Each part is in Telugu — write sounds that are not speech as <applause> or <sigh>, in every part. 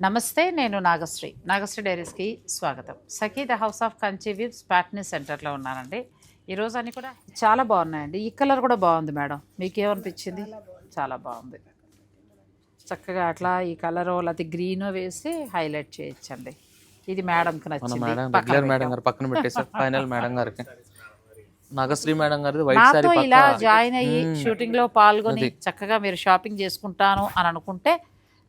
నమస్తే నేను నాగశ్రీ. నాగశ్రీ డైరీస్కి స్వాగతం. Sakhi the house of Kanchi vibes Patny సెంటర్లో ఉన్నానండి. ఈరోజు అన్ని కూడా చాలా బాగున్నాయండి. ఈ కలర్ కూడా బాగుంది మేడం. మీకు ఏమనిపించింది చాలా బాగుంది. చక్కగా అట్లా ఈ కలర్ లేకపోతే గ్రీన్ వేసి హైలైట్ చేయొచ్చండి. ఇది మేడంకి నచ్చింది. Regular madam. గారు పక్కన పెట్టేసారు ఫైనల్ <laughs> మేడం గారికి. నాగశ్రీ మేడం గారిది వైట్ సారీ ఇలా జాయిన్ అయ్యి. షూటింగ్లో పాల్గొని. చక్కగా మీరు షాపింగ్ చేసుకుంటాను అని అనుకుంటే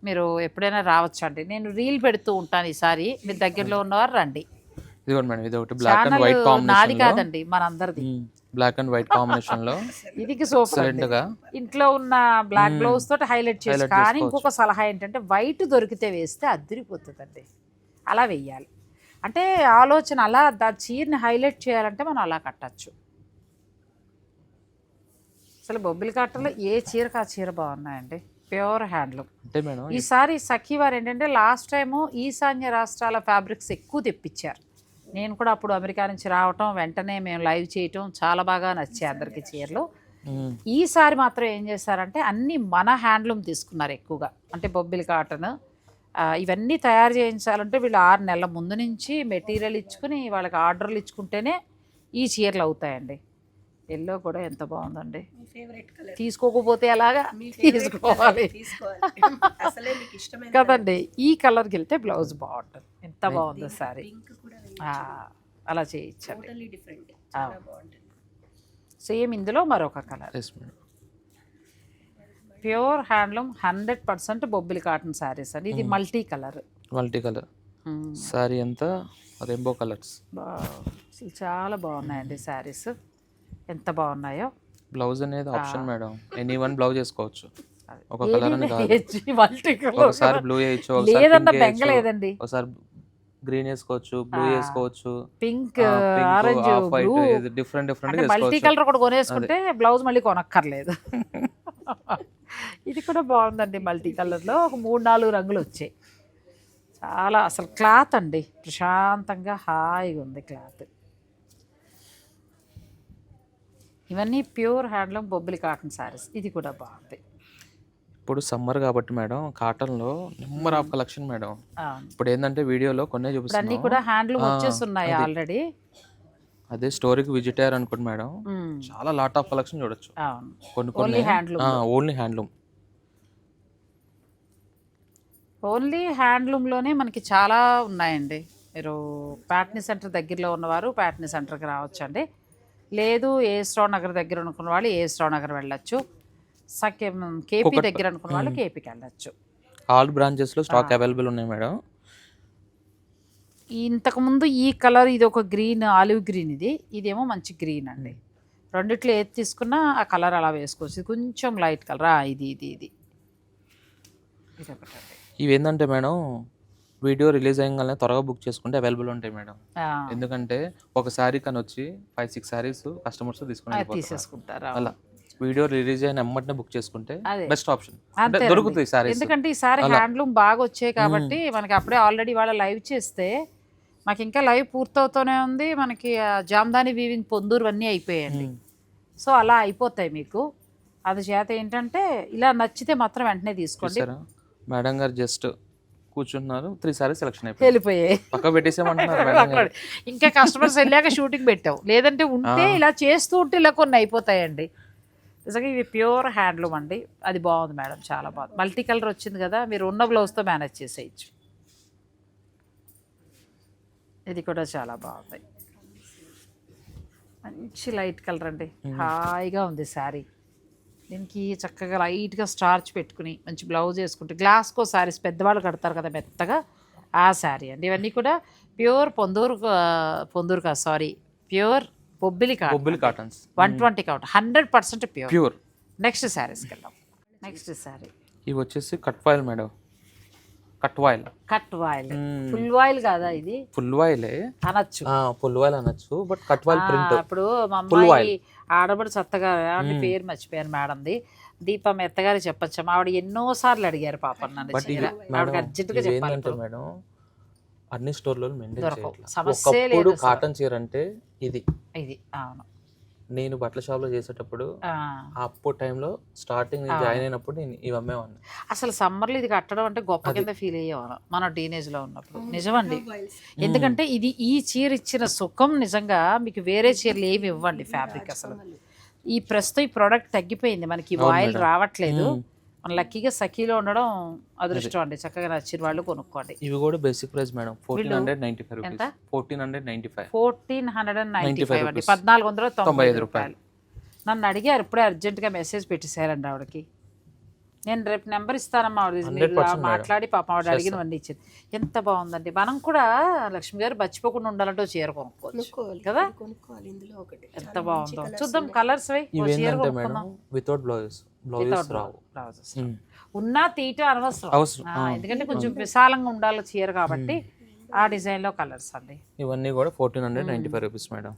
మీరు ఎప్పుడైనా రావచ్చండి నేను రీల్ పెడుతూ ఉంటాను ఈసారి. మీరు దగ్గరలో ఉన్నవారు రండి. ఇదిగోండి మేడం ఇది ఒకటి బ్లాక్ అండ్ ఛానల్ వైట్ నాది కాంబినేషన్ కాదండి మనందరిది. బ్లాక్ అండ్ వైట్ కాంబినేషన్లో <laughs> ఇది సూపర్ ఎక్సలెంట్గా ఇంట్లో ఉన్న బ్లాక్. బ్లౌజ్ తోటి హైలైట్ చేసి కానీ. ఇంకొక సలహా ఏంటంటే వైట్ దొరికితే వేస్తే అదిరిపోతుందండి. అలా వెయ్యాలి. అంటే ఆలోచన అలా దా చీరని హైలైట్ చేయాలంటే మనం అలా కట్టచ్చు. అసలు బొబ్బిలి కట్టలో ఏ చీరకు ఆ చీర బాగున్నాయండి? Pure handloom. అంటే మేడం ఈసారి సఖీ వారు ఏంటంటే లాస్ట్ టైము ఈశాన్య రాష్ట్రాల ఫ్యాబ్రిక్స్ ఎక్కువ తెప్పించారు. నేను కూడా అప్పుడు అమెరికా నుంచి రావటం వెంటనే మేము లైవ్ చేయటం చాలా బాగా నచ్చాయి అందరికీ చీరలు. ఈసారి మాత్రం ఏం చేశారంటే అన్ని మన హ్యాండ్లూమ్ తీసుకున్నారు ఎక్కువగా. అంటే బొబ్బిలి కాటన్ ఇవన్నీ తయారు చేయించాలంటే వీళ్ళు ఆరు నెలల ముందు నుంచి మెటీరియల్ ఇచ్చుకుని వాళ్ళకి ఆర్డర్లు ఇచ్చుకుంటేనే ఈ చీరలు అవుతాయండి. ఎల్లో కూడా ఎంత బాగుందండి. మీ ఫేవరెట్ కలర్. తీసుకోకపోతే ఎలాగా? <laughs> తీసుకోవాలి colour తీసుకోవాలి. అసలే మీకు ఇష్టమైన కదండి ఈ కలర్కి వెళ్తే బ్లౌజ్ బాగుంటుంది. ఎంత బాగుందో సారీ. పింక్ కూడా అలా చేయించండి. సేమ్ ఇందులో మరొక colour. Pure handloom hundred percent Bobbili cotton sarees అండి. ఇది multi colour multi colour saree అంతా రెయిన్బో కలర్స్ అసలు చాలా బాగున్నాయండి శారీస్ ఎంత బాగున్నాయో? బ్లౌజ్ అనేది option madam. Any one blouse వేసుకోవచ్చు. ఒక కలర్ అని కాదు. ఒకసారి బ్లూ వేయచ్చు లేదన్న బెంగ లేదండి. ఒకసారి గ్రీన్ వేసుకోవచ్చు బ్లూ. వేసుకోవచ్చు. Pink orange blue. Different different multi colour కూడా కొనేసుకుంటే బ్లౌజ్ మళ్ళీ కొనక్కర్లేదు. <laughs> ఇది కూడా బాగుందండి మల్టీ కలర్లో. ఒక మూడు నాలుగు రంగులు వచ్చాయి. చాలా అసలు క్లాత్ అండి. ప్రశాంతంగా హాయిగా ఉంది క్లాత్. ఇవన్నీ pure handloom Bobbili cotton sarees. ఇది కూడా బాగుంది. ఇప్పుడు సమ్మర్ కాబట్టి మేడం కాటన్లో నెంబర్ ఆఫ్ కలెక్షన్ మేడం. ఇప్పుడు ఏంటంటే వీడియోలో కొన్ని ఇప్పుడు అన్నీ కూడా హ్యాండ్లూమ్ వచ్చేస్తున్నాయి. ఆల్రెడీ అదే స్టోరీకి విజిట్ అయ్యారు అనుకోండి మేడం చాలా లాట్ ఆఫ్ కలెక్షన్ చూడొచ్చు. కొన్ని ఓన్లీ కొన్ని హ్యాండ్లూమ్ ఓన్లీ హ్యాండ్లూమ్ ఓన్లీ హ్యాండ్లూమ్లోనే మనకి చాలా ఉన్నాయండి. మీరు ప్యాట్నీ సెంటర్ దగ్గరలో ఉన్నవారు ప్యాట్నీ సెంటర్కి రావచ్చండి. లేదు ఏ స్టోర్ నగర్ దగ్గర అనుకున్న వాళ్ళు ఏ స్టోర్ నగర్ వెళ్ళొచ్చు. సఖ్యం కేపీ ఒకటి- దగ్గర అనుకున్న వాళ్ళు కేపీకి వెళ్ళొచ్చు. ఆల్ బ్రాంచెస్లో స్టాక్ అవైలబుల్ ఉన్నాయి మేడం. ఇంతకుముందు ఈ కలర్ ఇది ఒక గ్రీన్ ఆలివ్ గ్రీన్ ఇది. ఇదేమో మంచి గ్రీన్ అండి. రెండిట్లో ఏది తీసుకున్నా ఆ కలర్ అలా వేసుకోవచ్చు. ఇది కొంచెం లైట్ కలర్? ఇది ఇది ఇది. ఇది ఒకటండి. ఇవి ఏంటంటే మేడం వీడియో రిలీజ్ అయ్యగానే త్వరగా బుక్ చేసుకుంటే అవైలబుల్ ఉంటాయి మేడం. ఎందుకంటే ఒక శారీ కని వచ్చి ఫైవ్ సిక్స్ శారీస్ కస్టమర్స్ తీసుకుని అది అలా. వీడియో రిలీజ్ అయిన ఎమ్మటనే బుక్ చేసుకుంటే అదే. Best option. దొరుకుతాయి శారీస్ ఎందుకంటే ఈసారి. హ్యాండ్లూమ్ బాగా వచ్చాయి కాబట్టి మనకి అప్పుడే ఆల్రెడీ వాళ్ళ లైవ్ చేస్తే మాకు ఇంకా లైవ్ పూర్తవుతూనే ఉంది. మనకి జామ్దాని వీవింగ్ పొందూరు అన్నీ అయిపోయాయండి. సో అలా అయిపోతాయి మీకు. అందుచేత ఏంటంటే ఇలా నచ్చితే మాత్రం వెంటనే తీసుకోండి. మేడం గారు జస్ట్ కూర్చుంటున్నారు త్రీ సారీస్ సెలెక్షన్ అయిపోయింది. వెళ్ళిపోయాయి. పక్క పెట్టేసామంటున్నారు ఇంకా కస్టమర్స్ వెళ్ళాక షూటింగ్ పెట్టాం. లేదంటే ఉంటే. ఇలా చేస్తూ ఉంటే ఇలా కొన్ని అయిపోతాయండి. నిజంగా ఇవి ప్యూర్ హ్యాండ్లూమ్ అండి. అది బాగుంది మేడం చాలా బాగుంది. మల్టీ కలర్ వచ్చింది కదా మీరు ఉన్న బ్లౌజ్తో మేనేజ్ చేసేయచ్చు. ఇది కూడా చాలా బాగుంది. మంచి లైట్ కలర్ అండి. హాయిగా ఉంది శారీ. దీనికి చక్కగా లైట్గా స్టార్చ్ పెట్టుకుని మంచి బ్లౌజ్ వేసుకుంటే గ్లాస్కో శారీస్ పెద్దవాళ్ళు కడతారు కదా మెత్తగా ఆ శారీ అండి. ఇవన్నీ కూడా ప్యూర్ పొందూరు పొందూరు కాదు saree pure Bobbili Bobbili cotton cottons. One twenty count hundred percent pure. Pure. Next శారీస్కి వెళ్దాం నెక్స్ట్ శారీ. ఇవి వచ్చేసి cut voile madam. Cut voile. Cut voile. Full voile కాదా ఇది? ఫుల్ వాయిలే. అనొచ్చు. ఫుల్ వాయిల్ అనొచ్చు బట్ కట్ వాయిల్ ప్రింట్. ఇప్పుడు మా అమ్మాయి ఆడబడి సత్తగా ఆవిడ పేరు మర్చిపోయాను మేడంది. దీపం ఎత్తగారు చెప్పొచ్చు. ఆవిడ ఎన్నో సార్లు అడిగారు పాపం నన్ను ఆవిడకి అర్జెంటుగా చెప్పాలి. మేడం అన్ని స్టోర్లలో మెయింటైన్ సమస్యే లేదు. కాటన్ చీర అంటే ఇది. ఇది అవును. నేను బట్టల షాప్లో చేసేటప్పుడు ఆ. అప్పుడు టైంలో స్టార్టింగ్ జాయిన్ అయినప్పుడు నేను ఇవి అమ్మేవాడిని అసలు సమ్మర్లో ఇది కట్టడం అంటే గొప్ప కింద ఫీల్ అయ్యేవాళ్ళం మన టీనేజ్లో ఉన్నప్పుడు. నిజమండి. ఎందుకంటే ఇది ఈ చీర ఇచ్చిన సుఖం నిజంగా మీకు వేరే చీరలు ఏమి ఇవ్వండి ఫ్యాబ్రిక్ అసలు. ఈ ప్రస్తుతం ఈ ప్రోడక్ట్ తగ్గిపోయింది. మనకి ఆయిల్. రావట్లేదు. మన లక్కీగా సఖీలో ఉండడం అదృష్టం అండి. చక్కగా నచ్చిన వాళ్ళు కొనుక్కోండి. ఇవి కూడా basic price madam. Fourteen hundred ninety five ఎంత? Fourteen hundred ninety five fourteen hundred and. Ninety 95 five అండి. పద్నాలుగు వందల తొంభై ఐదు రూపాయలు. నన్ను అడిగారు ఇప్పుడే అర్జెంటుగా మెసేజ్ పెట్టేశారండి ఆవిడకి. నేను రేపు నెంబర్ ఇస్తానమ్మా ఆవిడ 100% మీరు మేడం. మాట్లాడి పాపం ఆవిడ అడిగిన చేస్తాం. వన్నీ ఇచ్చింది. ఎంత బాగుందండి. మనం కూడా లక్ష్మి గారు మర్చిపోకుండా ఉండాలంటే చీర కొనుక్కోవాలి. కదా? ఇది కొనుక్కోవాలి. ఇందులో ఒకటి. ఎంత బాగుందో. చూద్దాం. Colours why. Without blouses blouses Rao. Blouses మ్మ్. ఉన్నా తీయటం అనవసరం. అవసరం. ఎందుకంటే కొంచెం విశాలంగా ఉండాలి చీర కాబట్టి ఆ డిజైన్లో కలర్స్ అండి. ఇవన్నీ కూడా fourteen hundred ninety five rupees madam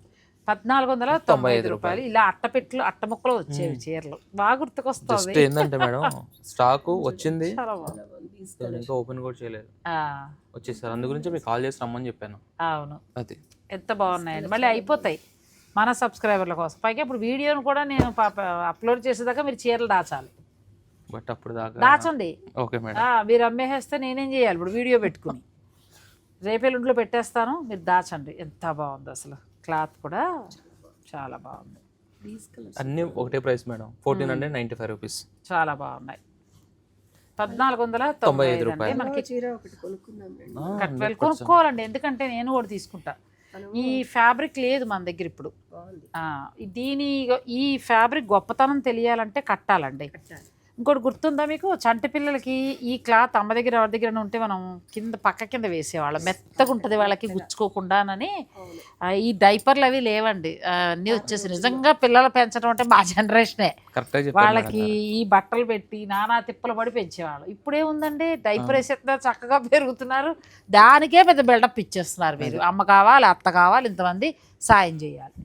పద్నాలుగు వందల తొంభై ఐదు రూపాయలు. ఇలా అట్టపెట్లు అట్ట ముక్కలు వచ్చేవి చీరలు. బాగా గుర్తుకొస్తుంది జస్ట్ ఏంటంటే మేడం స్టాక్ వచ్చింది. ఇంకా ఓపెన్ కూడా చేయలేదు. ఆ, వచ్చేసారు. అందు గురించి మీకు కాల్ చేసి రమ్మని చెప్పాను. అవును. అది. ఎంత బాగున్నాయండి. మళ్ళీ అయిపోతాయి. మన సబ్స్క్రైబర్ల కోసం. పైగా ఇప్పుడు వీడియోను కూడా నేను పాప అప్లోడ్ చేసేదాకా మీరు చీరలు దాచాలి. బట్ అప్పుడు దాకా దాచండి. Okay madam. మీరు అమ్మేసేస్తే నేనేం చేయాలి? ఇప్పుడు వీడియో పెట్టుకుని. రేపేళ్ళుంట్లో పెట్టేస్తాను మీరు దాచండి. ఎంత బాగుంది అసలు. క్లాత్ కూడా చాలా బాగుంది. అన్నీ ఒకటే price madam. Fourteen hundred ninety five rupees. చాలా బాగున్నాయి. పద్నాలుగు వందల తొంభై ఐదు అంటే రూపాయలు. మనకి. కొనుక్కోవాలండి ఎందుకంటే నేను కూడా తీసుకుంటా. ఈ ఫ్యాబ్రిక్ లేదు మన దగ్గర ఇప్పుడు. దీని ఈ ఫ్యాబ్రిక్ గొప్పతనం తెలియాలంటే కట్టాలండి. కట్టాలి. ఇంకోటి గుర్తుందా మీకు? చంటి పిల్లలకి ఈ క్లాత్ అమ్మ దగ్గర ఎవరి దగ్గర ఉంటే మనం కింద పక్క కింద వేసేవాళ్ళం. మెత్తగా ఉంటుంది వాళ్ళకి గుచ్చుకోకుండానని ఈ డైపర్లు అవి లేవండి. అన్నీ వచ్చేసి నిజంగా పిల్లలు పెంచడం అంటే మా జనరేషనే. వాళ్ళకి ఈ బట్టలు పెట్టి నానా తిప్పలు పడి పెంచేవాళ్ళు. ఇప్పుడే ఉందండి డైపర్ వేసేస్తున్నారు చక్కగా పెరుగుతున్నారు. దానికే పెద్ద బిల్డప్ ఇచ్చేస్తున్నారు మీరు. అమ్మ కావాలి అత్త కావాలి ఇంతమంది సాయం చేయాలి.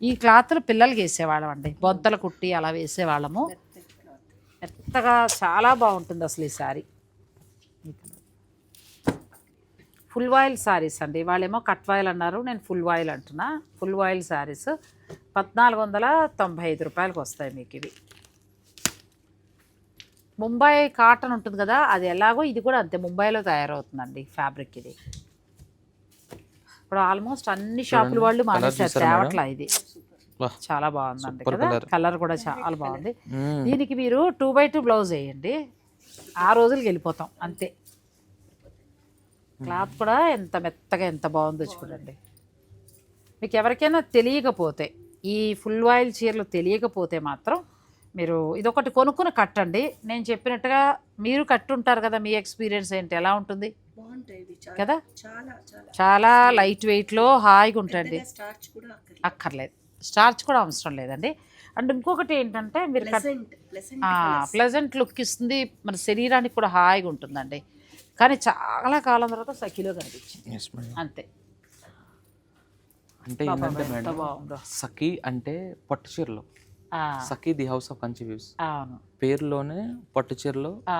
ఈ క్లాత్లు పిల్లలకి వేసేవాళ్ళం అండి బొద్దలు కుట్టి అలా వేసేవాళ్ళము. మెత్తగా చాలా బాగుంటుంది అసలు ఈ శారీ. ఫుల్ వాయిల్ శారీస్ అండి. వాళ్ళేమో కట్ వాయిల్ అన్నారు నేను ఫుల్ వాయిల్ అంటున్నా. ఫుల్ వాయిల్ శారీస్ పద్నాలుగు వందల తొంభై ఐదు రూపాయలకు వస్తాయి మీకు ఇవి. ముంబై కాటన్ ఉంటుంది కదా అది ఎలాగో ఇది కూడా అంతే ముంబైలో తయారవుతుందండి ఫ్యాబ్రిక్ ఇది. ఇప్పుడు ఆల్మోస్ట్ అన్ని షాపుల వాళ్ళు మేడం? తేవట్లా ఇది. చాలా బాగుందండి కదా. కలర్. కూడా చాలా బాగుంది. దీనికి మీరు టూ బై టూ బ్లౌజ్ వేయండి. ఆ రోజులకి వెళ్ళిపోతాం అంతే. క్లాత్ కూడా ఎంత మెత్తగా ఎంత బాగుందో చూడండి. మీకు ఎవరికైనా తెలియకపోతే ఈ ఫుల్ ఆయిల్ చీరలు తెలియకపోతే మాత్రం మీరు ఇదొకటి కొనుక్కుని కట్టండి. నేను చెప్పినట్టుగా మీరు కట్టుంటారు కదా మీ ఎక్స్పీరియన్స్ ఏంటి ఎలా ఉంటుంది? కదా? చాలా చాలా. చాలా లైట్ వెయిట్లో హాయిగా ఉంటుంది స్టార్చ్ కూడా అక్కర్లేదు. అక్కర్లేదు. స్టార్చ్ కూడా అవసరం లేదండి. అండ్ ఇంకొకటి ఏంటంటే మీరు ప్లెజెంట్ లుక్ ఇస్తుంది మన శరీరానికి కూడా హాయిగా ఉంటుందండి. కానీ చాలా కాలం తర్వాత సఖిలో కనిపించింది. అంతే. అంటే ఏంటంటే మేడం సఖీ అంటే పట్టు చీరలు. ఆ, Sakhi the house of Kanchi views పేరులోనే పట్టు చీరలు ఆ,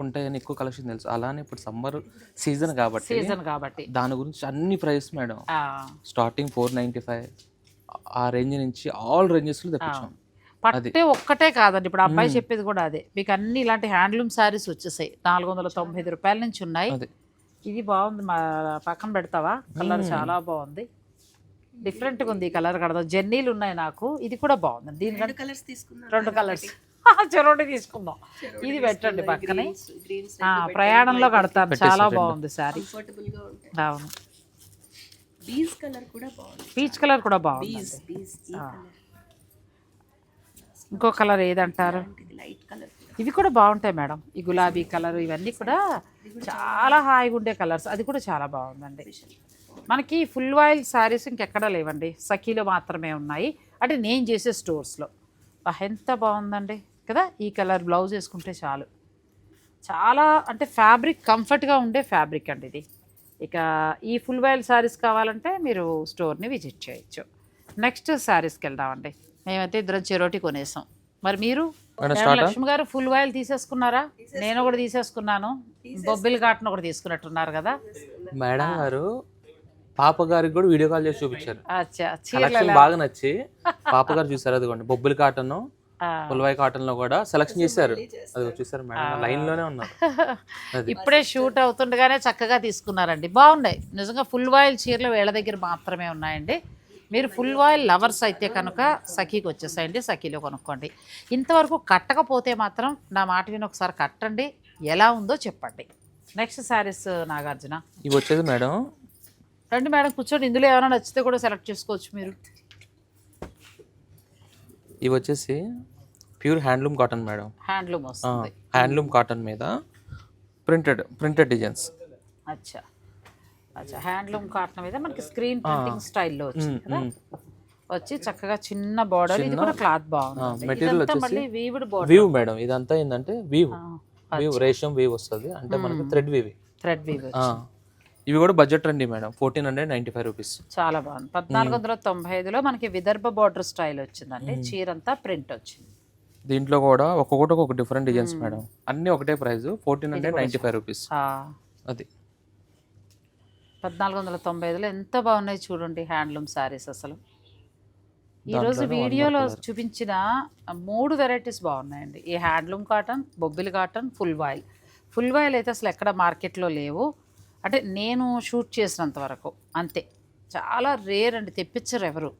ఉంటాయని ఎక్కువ కలెక్షన్ తెలుసు. అలానే ఇప్పుడు సమ్మర్ సీజన్ కాబట్టి సీజన్ కాబట్టి. దాని గురించి అన్ని ప్రైస్ మేడం ఆ, స్టార్టింగ్ ఫోర్ నైంటీ ఫైవ్ ఆ రేంజ్ నుంచి ఆల్ రేంజెస్లో తెప్పించాం. పట్టే ఒక్కటే కాదండి. ఇప్పుడు అబ్బాయి చెప్పేది కూడా అదే. మీకు అన్ని ఇలాంటి హ్యాండ్లూమ్ శారీస్ వచ్చేసాయి. నాలుగు వందల తొంభై ఐదు రూపాయల నుంచి ఉన్నాయి. ఇది బాగుంది. మా పక్కన పెడతావా? కలర్ చాలా బాగుంది. డిఫరెంట్గా ఉంది ఈ కలర్ కడదాం. జెన్నీలు ఉన్నాయి నాకు. ఇది కూడా బాగుంది. దీనికంటే రెండు కలర్స్ తీసుకున్నాం రెండు కలర్స్. చెరోటి తీసుకుందాం. ఇది పెట్టండి పక్కనే. ప్రయాణంలో కడతాను. చాలా బాగుంది శారీ. అవును. బీస్ కలర్ కూడా బాగుంది. పీచ్ కలర్ కూడా బాగుంది ఈ కలర్ ఇంకో కలర్ ఏదంటారు? ఇది లైట్ కలర్ ఇవి కూడా బాగుంటాయి మేడం. ఈ గులాబీ కలర్ ఇవన్నీ కూడా చాలా హాయిగా ఉండే కలర్స్ అది కూడా చాలా బాగుందండి. మనకి ఫుల్ ఆయిల్ శారీస్ ఇంకెక్కడా లేవండి. సఖీలో మాత్రమే ఉన్నాయి. అంటే నేను చేసే స్టోర్స్లో ఎంత బాగుందండి. కదా? ఈ కలర్ బ్లౌజ్ వేసుకుంటే చాలు. చాలా అంటే ఫ్యాబ్రిక్ కంఫర్ట్గా ఉండే ఫ్యాబ్రిక్ అండి ఇది. ఇక ఈ ఫుల్ ఆయిల్ శారీస్ కావాలంటే మీరు స్టోర్ని విజిట్ చేయొచ్చు. నెక్స్ట్ శారీస్కి వెళ్దామండి. మేమైతే ఇద్దరం చెరోటి కొనేసాం. మరి మీరు? లక్ష్మి గారు ఫుల్ ఆయిల్ తీసేసుకున్నారా? నేను కూడా తీసేసుకున్నాను. బొబ్బిల్ కాటన్ ఒకటి తీసుకున్నట్టున్నారు కదా? మేడం గారు పాప గారికి కూడా వీడియో కాల్ చేసి చూపించారు. బాగా నచ్చి పాప గారు చూసారు అదిగోండి బొబ్బులి కాటన్. పుల్వాయి కాటన్లో కూడా సెలక్షన్ చేశారు. <laughs> అది చూసారు మేడం. లైన్లోనే ఉన్నారు. ఇప్పుడే షూట్ అవుతుండగానే చక్కగా తీసుకున్నారండి. బాగున్నాయి. నిజంగా ఫుల్ వాయిల్ చీరలు వీళ్ళ దగ్గర మాత్రమే ఉన్నాయండి. మీరు ఫుల్ వాయిల్ లవర్స్ అయితే కనుక సఖీకి వచ్చేసాయండి సఖీలో కొనుక్కోండి. ఇంతవరకు కట్టకపోతే మాత్రం నా మాట విని ఒకసారి కట్టండి. ఎలా ఉందో చెప్పండి. Next sarees Nagarjuna. ఇవి వచ్చేది మేడం. రండి మేడం కూర్చోండి. ఇందులో ఏమైనా నచ్చితే కూడా సెలెక్ట్ చేసుకోవచ్చు మీరు. ఇవి వచ్చేసి pure handloom cotton madam. Handloom వస్తుంది. హ్యాండ్లూమ్ కాటన్ మీద ప్రింటెడ్ ప్రింటెడ్ డిజైన్స్. అచ్చా. అచ్చా. హ్యాండ్లూమ్ కాటన్ మీద మనకి స్క్రీన్ ప్రింటింగ్ స్టైల్లో వచ్చింది కదా? వచ్చి చక్కగా చిన్న బార్డర్ ఇది కూడా క్లాత్ బాగుంది. మెటీరియల్ వచ్చేసి మళ్ళీ వీవుడ్ బార్డర్ వీవ్ మేడం. ఇదంతా ఏంటంటే వీవ్ వీవ్ రేషం వీవ్ వస్తుంది. అంటే మనకి థ్రెడ్ వీవ్ థ్రెడ్ వీవ్ ఇవి కూడా బడ్జెట్ రండి madam. Fourteen hundred ninety five rupees చాలా బాగుంది. పద్నాలుగు వందల తొంభై ఐదులో మనకి విదర్భ బార్డర్ స్టైల్ వచ్చిందండి. చీర అంతా ప్రింట్ వచ్చింది. దీంట్లో కూడా ఒక్కొక్కటి ఒక డిఫరెంట్ డిజైన్స్ మేడం అన్ని ఒకటే price fourteen hundred ninety five rupees అది. పద్నాలుగు వందల తొంభై ఐదులో ఎంత బాగున్నాయి చూడండి హ్యాండ్లూమ్ శారీస్ అసలు. ఈరోజు వీడియోలో చూపించిన మూడు వెరైటీస్ బాగున్నాయండి. ఈ handloom cotton Bobbili cotton full voile full voile అయితే అసలు ఎక్కడ మార్కెట్లో లేవు. అంటే నేను షూట్ చేసినంత వరకు అంతే. చాలా రేర్ అండి తెప్పించరు ఎవరు.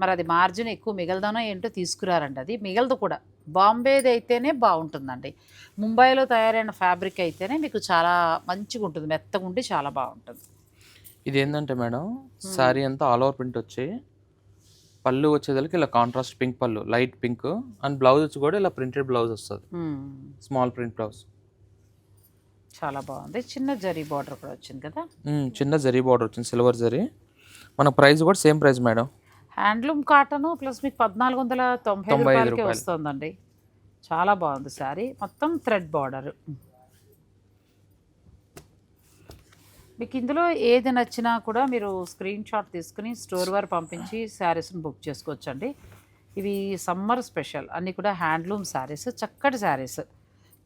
మరి అది మార్జిన్ ఎక్కువ మిగలదనో ఏంటో తీసుకురారండి అది. మిగలదు కూడా. బాంబేది అయితేనే బాగుంటుందండి ముంబైలో తయారైన ఫ్యాబ్రిక్ అయితేనే మీకు చాలా మంచిగా ఉంటుంది మెత్తగా ఉండి చాలా బాగుంటుంది ఇది ఏంటంటే మేడం శారీ అంతా ఆల్ ఓవర్ ప్రింట్ వచ్చి పళ్ళు వచ్చేదానికి ఇలా కాంట్రాస్ట్ పింక్ పళ్ళు లైట్ పింక్ అండ్ బ్లౌజ్ వచ్చి కూడా ఇలా ప్రింటెడ్ బ్లౌజ్ వస్తుంది. Small print blouse. చాలా బాగుంది చిన్న జరీ బార్డర్ కూడా వచ్చింది కదా? చిన్న జరీ బార్డర్ వచ్చింది సిల్వర్ జరీ. మన ప్రైస్ కూడా same price madam. Handloom cotton plus మీకు పద్నాలుగు వందల తొంభై రూపాయలకే రూపాయలు. వస్తుందండి. చాలా బాగుంది శారీ. మొత్తం థ్రెడ్ బార్డర్. మీకు ఇందులో ఏది నచ్చినా కూడా మీరు స్క్రీన్ షాట్ తీసుకుని స్టోర్ వారు పంపించి శారీస్ని బుక్ చేసుకోవచ్చండి. ఇవి సమ్మర్ స్పెషల్. అన్నీ కూడా హ్యాండ్లూమ్ శారీస్ చక్కటి శారీస్.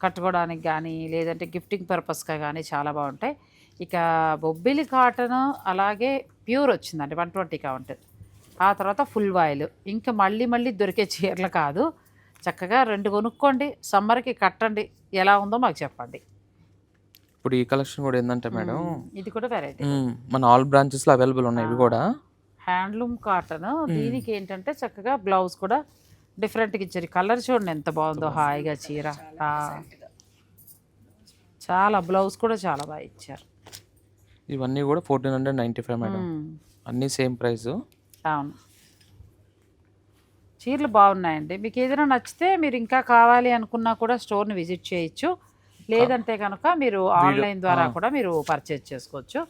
కట్టుకోవడానికి కానీ లేదంటే గిఫ్టింగ్ పర్పస్గా కానీ చాలా బాగుంటాయి. ఇక బొబ్బిలి కాటన్ అలాగే ప్యూర్ వచ్చిందండి. One twenty count. ఆ తర్వాత ఫుల్ వాయిల్ ఇంకా మళ్ళీ మళ్ళీ దొరికే చీరలు కాదు. చక్కగా రెండు కొనుక్కోండి సమ్మర్కి కట్టండి ఎలా ఉందో మాకు చెప్పండి. ఇప్పుడు ఈ కలెక్షన్ కూడా ఏంటంటే మేడం ఇది కూడా వెరైటీ మన ఆల్ బ్రాంచెస్లో అవైలబుల్ ఉన్నాయి ఇవి కూడా. Handloom cotton. దీనికి ఏంటంటే చక్కగా బ్లౌజ్ కూడా డిఫరెంట్గా ఇచ్చారు. కలర్ చూడండి ఎంత బాగుందో హాయిగా చీర. ఆ. చాలా బ్లౌజ్ కూడా చాలా బాగా ఇచ్చారు. ఇవన్నీ కూడా fourteen hundred ninety five madam. అన్నీ సేమ్ ప్రైస్ అవును చీరలు బాగున్నాయండి. మీకు ఏదైనా నచ్చితే మీరు ఇంకా కావాలి అనుకున్నా కూడా స్టోర్ని విజిట్ చేయొచ్చు. లేదంటే కనుక మీరు ఆన్లైన్ ద్వారా కూడా మీరు పర్చేజ్ చేసుకోవచ్చు.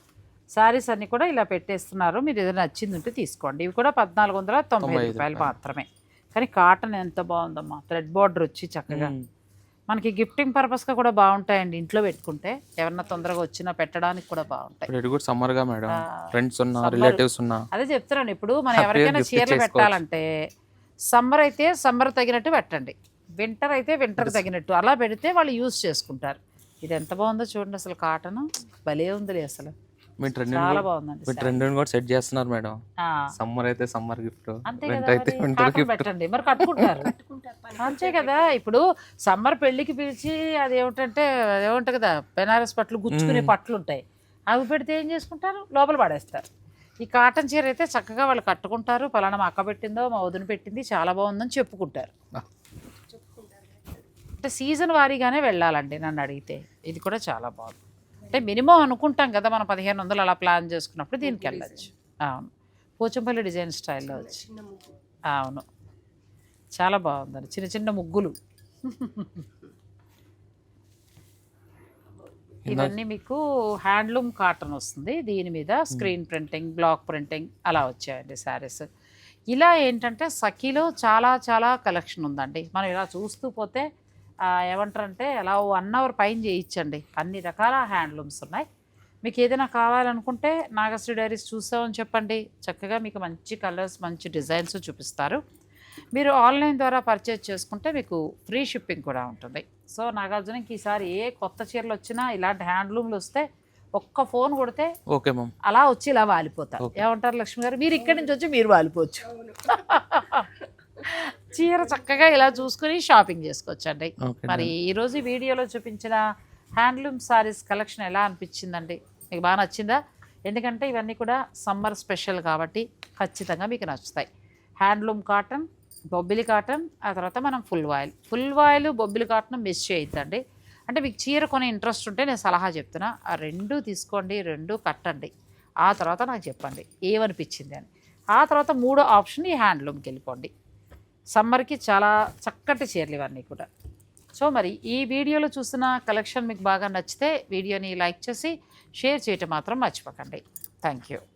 శారీస్ అన్ని కూడా ఇలా పెట్టేస్తున్నారు. మీరు ఏదైనా నచ్చింది ఉంటే తీసుకోండి. ఇవి కూడా పద్నాలుగు వందల తొంభై రూపాయలు మాత్రమే. కానీ కాటన్ ఎంత బాగుందమ్మా. థ్రెడ్ బార్డర్ వచ్చి చక్కగా. మనకి గిఫ్టింగ్ పర్పస్గా కూడా బాగుంటాయండి ఇంట్లో పెట్టుకుంటే. ఎవరన్నా తొందరగా వచ్చినా పెట్టడానికి కూడా బాగుంటాయి. కూడా మేడం. ఫ్రెండ్స్ ఉన్నా. రిలేటివ్స్ ఉన్నా. అదే చెప్తున్నాను ఇప్పుడు మనం ఎవరికైనా చీరలు. పెట్టాలంటే సమ్మర్ అయితే సమ్మర్ తగినట్టు పెట్టండి. వింటర్ అయితే వింటర్ తగినట్టు. అలా పెడితే వాళ్ళు యూజ్ చేసుకుంటారు. ఇది ఎంత బాగుందో చూడండి అసలు కాటన్ భలే ఉంది అసలు. మీ ట్రెండ్ చాలా బాగుందండి మీ ట్రెండ్ కూడా సెట్ చేస్తున్నారు మేడం. సమ్మర్ అయితే సమ్మర్ గిఫ్ట్ వింటర్ అయితే. వింటర్ గిఫ్ట్ పెట్టండి. మరి కట్టుకుంటారు. అంతే కదా ఇప్పుడు సమ్మర్ పెళ్ళికి పిలిచి అది ఏమిటంటే ఏమంటారు కదా బెనారస్ పట్లు గుచ్చుకునే పట్లు ఉంటాయి. అవి పెడితే ఏం చేసుకుంటారు? లోపల పడేస్తారు. ఈ కాటన్ చీర అయితే చక్కగా వాళ్ళు కట్టుకుంటారు. పలానా మా అక్క పెట్టిందో మా వదిన పెట్టింది చాలా బాగుందని చెప్పుకుంటారు. అంటే సీజన్ వారీగానే వెళ్ళాలండి నన్ను అడిగితే. ఇది కూడా చాలా బాగుంది. అంటే మినిమం అనుకుంటాం కదా మనం పదిహేను వందలు అలా ప్లాన్ చేసుకున్నప్పుడు దీనికి వెళ్ళచ్చు. అవును. పోచంపల్లి డిజైన్ స్టైల్లో వచ్చి. చిన్న ముగ్గు అవును. చాలా బాగుందండి. చిన్న చిన్న ముగ్గులు. ఇవన్నీ మీకు హ్యాండ్లూమ్ కాటన్ వస్తుంది. దీని మీద స్క్రీన్ ప్రింటింగ్ బ్లాక్ ప్రింటింగ్ అలా వచ్చాయండి శారీస్. ఇలా ఏంటంటే సఖీలో చాలా చాలా కలెక్షన్ ఉందండి. మనం ఇలా చూస్తూ పోతే ఏమంటారంటే అలా వన్ అవర్ పైన చేయించండి. అన్ని రకాల హ్యాండ్లూమ్స్ ఉన్నాయి. మీకు ఏదైనా కావాలనుకుంటే నాగశ్రీ డైరీస్ చూసామని చెప్పండి. చక్కగా మీకు మంచి కలర్స్ మంచి డిజైన్స్ చూపిస్తారు. మీరు ఆన్లైన్ ద్వారా పర్చేజ్ చేసుకుంటే మీకు ఫ్రీ షిప్పింగ్ కూడా ఉంటుంది. సో నాగార్జునకి ఈసారి ఏ కొత్త చీరలు వచ్చినా ఇలాంటి హ్యాండ్లూమ్లు వస్తే ఒక్క ఫోన్ కొడితే ఓకే మ్యామ్. అలా వచ్చి ఇలా వాలిపోతారు. ఏమంటారు లక్ష్మి గారు? మీరు ఇక్కడి నుంచి వచ్చి మీరు వాలిపోవచ్చు. <laughs> చీర చక్కగా ఇలా చూసుకుని షాపింగ్ చేసుకోవచ్చండి. మరి ఈరోజు వీడియోలో చూపించిన హ్యాండ్లూమ్ సారీస్ కలెక్షన్ ఎలా అనిపించిందండి? మీకు బాగా నచ్చిందా? ఎందుకంటే ఇవన్నీ కూడా సమ్మర్ స్పెషల్ కాబట్టి ఖచ్చితంగా మీకు నచ్చుతాయి. హ్యాండ్లూమ్ కాటన్ బొబ్బిలి కాటన్ ఆ తర్వాత మనం full voile. Full voile Bobbili cotton miss చేయొద్దండి. అంటే మీకు చీర కొనే ఇంట్రెస్ట్ ఉంటే నేను సలహా చెప్తున్నా ఆ రెండు తీసుకోండి రెండు కట్టండి. ఆ తర్వాత నాకు చెప్పండి ఏమనిపించింది అని. ఆ తర్వాత మూడో ఆప్షన్ ఈ హ్యాండ్లూమ్కి వెళ్ళిపోండి. సమ్మర్కి చాలా చక్కటి చీరలు ఇవన్నీ కూడా. సో మరి ఈ వీడియోలో చూసిన కలెక్షన్ మీకు బాగా నచ్చితే వీడియోని లైక్ చేసి షేర్ చేయటం మాత్రం మర్చిపోకండి. Thank you